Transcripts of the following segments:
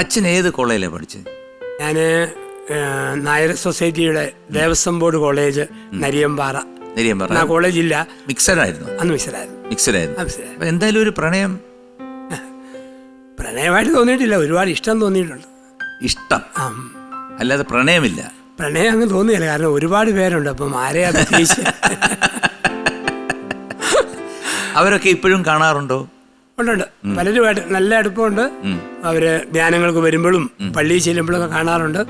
അച്ഛൻ ഏത് കോളേജിലാണ് പഠിച്ചത്? ഞാൻ നായർ സൊസൈറ്റിയുടെ ദേവസ്വം ബോർഡ് കോളേജ് നരിയമ്പാറ. നരിയമ്പാറ. പറ ആ കോളേജ് ഇല്ല മിക്സഡ് ആയിരുന്നു അന്ന് മിക്സഡായിരുന്നു. മിക്സഡ് ആയിരുന്നു ആ മിസ്സറായിരുന്നു എന്തായാലും ഒരു പ്രണയം? പ്രണയമായിട്ട് തോന്നിയിട്ടില്ല. ഒരുപാട് ഇഷ്ടം തോന്നിയിട്ടുണ്ട്. ഇഷ്ടം. അല്ലാതെ പ്രണയമില്ല. പ്രണയം അങ്ങ് തോന്നിയില്ല. കാരണം ഒരുപാട് പേരുണ്ട്. അപ്പം ആരെയാ അവരൊക്കെ ഇപ്പോഴും കാണാറുണ്ടോ? ഉണ്ടുണ്ട് പലരുമായിട്ട് നല്ല അടുപ്പമുണ്ട്. അവർ ധ്യാനങ്ങൾക്ക് വരുമ്പോഴും പള്ളിയിൽ ചെല്ലുമ്പോഴൊക്കെ കാണാറുണ്ട്.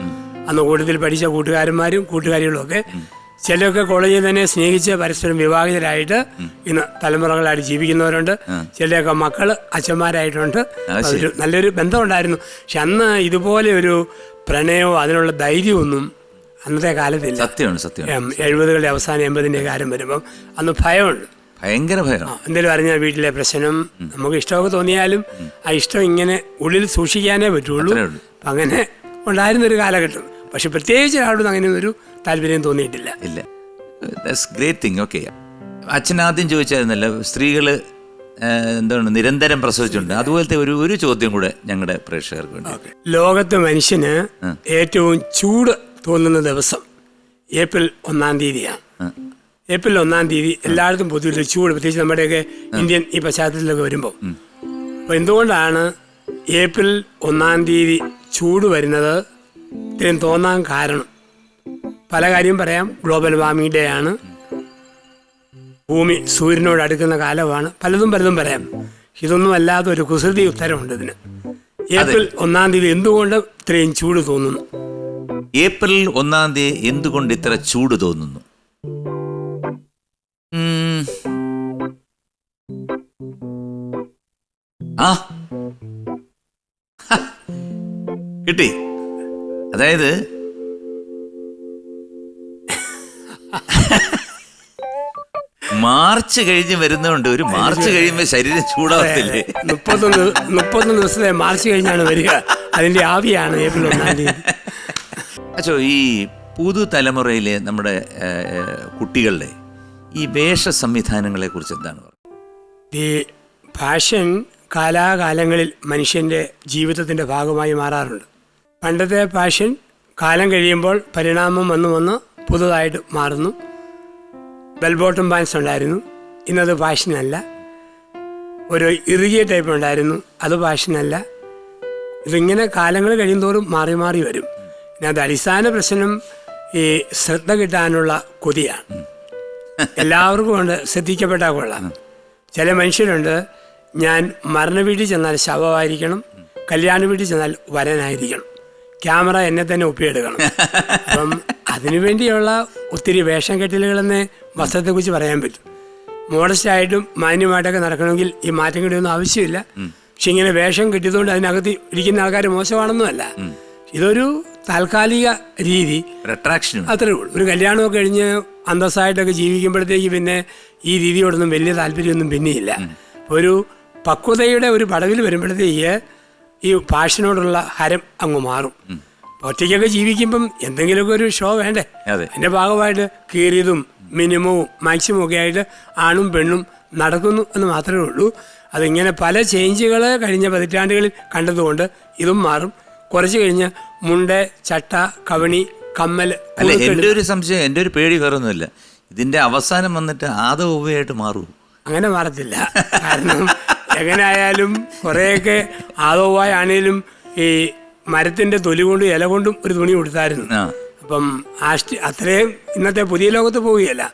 അന്ന് കൂട്ടത്തിൽ പഠിച്ച കൂട്ടുകാരന്മാരും കൂട്ടുകാരികളും ഒക്കെ ചിലരൊക്കെ കോളേജിൽ തന്നെ സ്നേഹിച്ച് പരസ്പരം വിവാഹിതരായിട്ട് ഇന്ന് തലമുറകളായിട്ട് ജീവിക്കുന്നവരുണ്ട്. ചിലരൊക്കെ മക്കൾ അച്ഛന്മാരായിട്ടുണ്ട് ഒരു നല്ലൊരു ബന്ധമുണ്ടായിരുന്നു. പക്ഷെ അന്ന് ഇതുപോലെ ഒരു പ്രണയമോ അതിനുള്ള ധൈര്യമൊന്നും അന്നത്തെ കാലത്തില്ല സത്യമാണ്. എം, എഴുപതുകളുടെ അവസാനം എൺപതിന്റെ കാലം വരുമ്പം അന്ന് ഭയമുണ്ട്. ഭയങ്കര ഭയം എന്തേലും എന്തെങ്കിലും അറിഞ്ഞാൽ വീട്ടിലെ പ്രശ്നം നമുക്ക് ഇഷ്ടമൊക്കെ തോന്നിയാലും ആ ഇഷ്ടം ഇങ്ങനെ ഉള്ളിൽ സൂക്ഷിക്കാനേ പറ്റുള്ളൂ. അങ്ങനെ ഉണ്ടായിരുന്നൊരു കാലഘട്ടം. പക്ഷെ പ്രത്യേകിച്ച് ഒരാളോട് അങ്ങനെ ഒരു താല്പര്യം തോന്നിയിട്ടില്ല. ഇല്ല. ഗ്രേറ്റ് തിങ് ഓക്കെ അച്ഛൻ ആദ്യം ചോദിച്ചായിരുന്നല്ലോ സ്ത്രീകൾ എന്താണ് നിരന്തരം പ്രസവിച്ചിട്ടുണ്ട്. അതുപോലത്തെ ഒരു ഒരു ചോദ്യം കൂടെ ഞങ്ങളുടെ പ്രേക്ഷകർക്ക് വേണ്ടി ലോകത്തെ മനുഷ്യന് ഏറ്റവും ചൂട് തോന്നുന്ന ദിവസം ഏപ്രിൽ ഒന്നാം തീയതിയാണ്. ഏപ്രിൽ ഒന്നാം തീയതി എല്ലായിടത്തും പൊതുവിൽ ചൂട് പ്രത്യേകിച്ച് നമ്മുടെയൊക്കെ ഇന്ത്യൻ ഈ പശ്ചാത്തലത്തിലൊക്കെ വരുമ്പോൾ. അപ്പോൾ എന്തുകൊണ്ടാണ് ഏപ്രിൽ ഒന്നാം തീയതി ചൂട് വരുന്നത്? ഇത്രയും തോന്നാൻ കാരണം. പല കാര്യം പറയാം. ഗ്ലോബൽ വാർമിംഗ് ഡേ ആണ്. ഭൂമി സൂര്യനോട് അടുക്കുന്ന കാലമാണ്. പലതും പലതും പറയാം. ഇതൊന്നും അല്ലാതെ ഒരു കുസൃതി ഉത്തരമുണ്ട് ഇതിന്. ഏപ്രിൽ ഒന്നാം തീയതി എന്തുകൊണ്ട് ഇത്രയും ചൂട് തോന്നുന്നു? ഏപ്രിൽ ഒന്നാം തീയതി എന്തുകൊണ്ട് ഇത്ര ചൂട് തോന്നുന്നു? കിട്ടി. അതായത് മാർച്ച് കഴിഞ്ഞ് വരുന്നതുകൊണ്ട് ഒരു മാർച്ച് കഴിയുമ്പോ ശരീരം ചൂടാവത്തില്ലേ? മുപ്പത്തൊന്ന് മുപ്പത്തൊന്ന് ദിവസത്തെ മാർച്ച് കഴിഞ്ഞാണ് വരിക. അതിന്റെ ആവിയാണ് ഏപ്രിൽ ഒന്നാം തീയതി. അച്ചോ ഈ പുതുതലമുറയിലെ നമ്മുടെ കുട്ടികളുടെ ഈ വേഷ സംവിധാനങ്ങളെ കുറിച്ച് എന്താണ് ഈ ഫാഷൻ കാലാകാലങ്ങളിൽ മനുഷ്യന്റെ ജീവിതത്തിന്റെ ഭാഗമായി മാറാറുണ്ട്. പണ്ടത്തെ പാഷൻ കാലം കഴിയുമ്പോൾ പരിണാമം വന്നു വന്ന് പുതുതായിട്ട് മാറുന്നു. ബെൽ ബോട്ടം പാൻസ് ഉണ്ടായിരുന്നു. ഇന്നത് ഫാഷനല്ല ഒരു ഇറുകിയ ടൈപ്പ് ഉണ്ടായിരുന്നു. അത് ഫാഷനല്ല ഇതിങ്ങനെ കാലങ്ങൾ കഴിയുന്തോറും മാറി മാറി വരും. ഇതിനകത്ത് അടിസ്ഥാന പ്രശ്നം ഈ ശ്രദ്ധ കിട്ടാനുള്ള കൊതിയാണ്. എല്ലാവർക്കും ഉണ്ട്. ശ്രദ്ധിക്കപ്പെട്ടാൽ കൊള്ളാം. ചില മനുഷ്യരുണ്ട്. ഞാൻ മരണ വീട്ടിൽ ചെന്നാൽ ശവമായിരിക്കണം. കല്യാണ വീട്ടിൽ ചെന്നാൽ വരനായിരിക്കണം. ക്യാമറ എന്നെ തന്നെ ഒപ്പിയെടുക്കണം. അപ്പം അതിനുവേണ്ടിയുള്ള ഒത്തിരി വേഷം കെട്ടിലുകളെന്ന് വസ്ത്രത്തെ കുറിച്ച് പറയാൻ പറ്റും. മോഡസ്റ്റ് ആയിട്ടും മാന്യമായിട്ടൊക്കെ നടക്കണമെങ്കിൽ ഈ മാറ്റം കിട്ടിയൊന്നും ആവശ്യമില്ല. പക്ഷെ ഇങ്ങനെ വേഷം കിട്ടിയതുകൊണ്ട് അതിനകത്ത് ഇരിക്കുന്ന ആൾക്കാർ മോശമാണെന്നുമല്ല. ഇതൊരു താൽക്കാലിക രീതി. ഒരു അട്രാക്ഷൻ അത്രേ ഉള്ളൂ. ഒരു കല്യാണമൊക്കെ കഴിഞ്ഞ് അന്തസ്സായിട്ടൊക്കെ ജീവിക്കുമ്പോഴത്തേക്ക് പിന്നെ ഈ രീതിയോടൊന്നും വലിയ താല്പര്യമൊന്നും പിന്നെയില്ല. ഒരു പക്വതയുടെ ഒരു പടവിൽ വരുമ്പോഴത്തേക്ക് ഈ പാഷനോടുള്ള ഹരം അങ്ങ് മാറും. ഒറ്റയ്ക്കൊക്കെ ജീവിക്കുമ്പം എന്തെങ്കിലുമൊക്കെ ഒരു ഷോ വേണ്ടേ? അതെ. അതിന്റെ ഭാഗമായിട്ട് കീറിയതും മിനിമവും മാക്സിമവും ഒക്കെ ആയിട്ട് ആണും പെണ്ണും നടക്കുന്നു എന്ന് മാത്രമേ ഉള്ളൂ. അതിങ്ങനെ പല ചേഞ്ചുകൾ കഴിഞ്ഞ പതിറ്റാണ്ടുകളിൽ കണ്ടതുകൊണ്ട് ഇതും മാറും. കുറച്ച് കഴിഞ്ഞ് മുണ്ട ചട്ട കവണി കമ്മൽ അല്ല എന്റെ ഒരു സംശയം എന്റെ ഒരു പേടി വേറൊന്നുമില്ല. ഇതിന്റെ അവസാനം വന്നിട്ട് ആദ ഉവയായിട്ട് മാറും അങ്ങനെ മാറത്തില്ല. കാരണം എങ്ങനെയായാലും കുറേയൊക്കെ ആദവായാണേലും ഈ മരത്തിന്റെ തൊലി കൊണ്ടും ഇല കൊണ്ടും ഒരു തുണി കൊടുത്തായിരുന്നു അപ്പം ആഷ്ടി അത്രയും ഇന്നത്തെ പുതിയ ലോകത്ത് പോവുകയല്ല.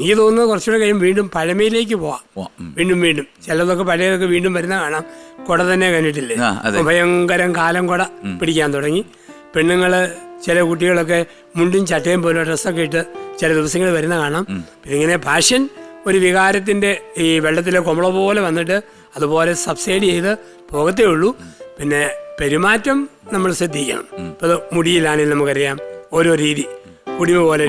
എനിക്ക് തോന്നുന്നത് കുറച്ചുകൂടെ കഴിയും വീണ്ടും പഴമയിലേക്ക് പോവാം. വീണ്ടും വീണ്ടും. ചിലതൊക്കെ പഴയതൊക്കെ വീണ്ടും വരുന്ന കാണാം. കുട തന്നെ കണ്ടിട്ടില്ലേ. ഭയങ്കരം കാലം കുട പിടിക്കാൻ തുടങ്ങി. പെണ്ണുങ്ങൾ ചില കുട്ടികളൊക്കെ മുണ്ടും ചട്ടയും പോലെ ഡ്രസ്സൊക്കെ ഇട്ട് ചില ദിവസങ്ങൾ വരുന്ന കാണാം. ഇതിങ്ങനെ ഫാഷൻ ഒരു വികാരത്തിന്റെ ഈ വെള്ളത്തിലെ കൊമള പോലെ വന്നിട്ട് അതുപോലെ സബ്സൈഡ് ചെയ്ത് പോകത്തേ ഉള്ളൂ. പിന്നെ പെരുമാറ്റം നമ്മൾ ശ്രദ്ധിക്കണം. ഇപ്പൊ ഇത് മുടിയിലാണെങ്കിൽ നമുക്കറിയാം. ഓരോ രീതി. കുടിമ പോലെ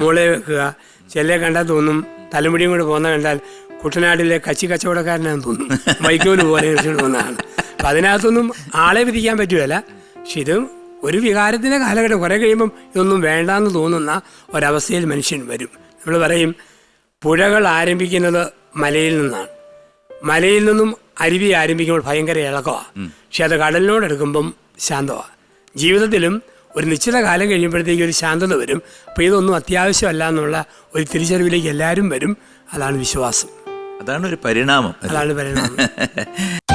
മുളെ വെക്കുക. ചില കണ്ടാൽ തോന്നും തലമുടിയും കൂടെ പോകുന്ന കണ്ടാൽ കുട്ടനാട്ടിലെ കച്ചി കച്ചവടക്കാരനാണെന്ന് തോന്നും. വൈക്കോൽ പോലെ തോന്നാണ് പോകുന്നതാണ് അപ്പം അതിനകത്തൊന്നും ആളെ വിധിക്കാൻ പറ്റുകയല്ല പക്ഷെ ഇത് ഒരു വികാരത്തിന്റെ കാലഘട്ടം. കുറേ കഴിയുമ്പം ഇതൊന്നും വേണ്ടാന്ന് തോന്നുന്ന ഒരവസ്ഥയിൽ മനുഷ്യൻ വരും. നമ്മൾ പറയും പുഴകൾ ആരംഭിക്കുന്നത് മലയിൽ നിന്നാണ്. മലയിൽ നിന്നും അരുവി ആരംഭിക്കുമ്പോൾ ഭയങ്കര ഇളക്കമാണ് പക്ഷെ അത് കടലിനോട് എടുക്കുമ്പം ശാന്തമാണ് ജീവിതത്തിലും ഒരു നിശ്ചിത കാലം കഴിയുമ്പോഴത്തേക്ക് ഒരു ശാന്തത വരും. അപ്പോൾ ഇതൊന്നും അത്യാവശ്യമല്ല എന്നുള്ള ഒരു തിരിച്ചറിവിലേക്ക് എല്ലാവരും വരും. അതാണ് വിശ്വാസം. അതാണ് ഒരു പരിണാമം. അതാണ് പരിണാമം.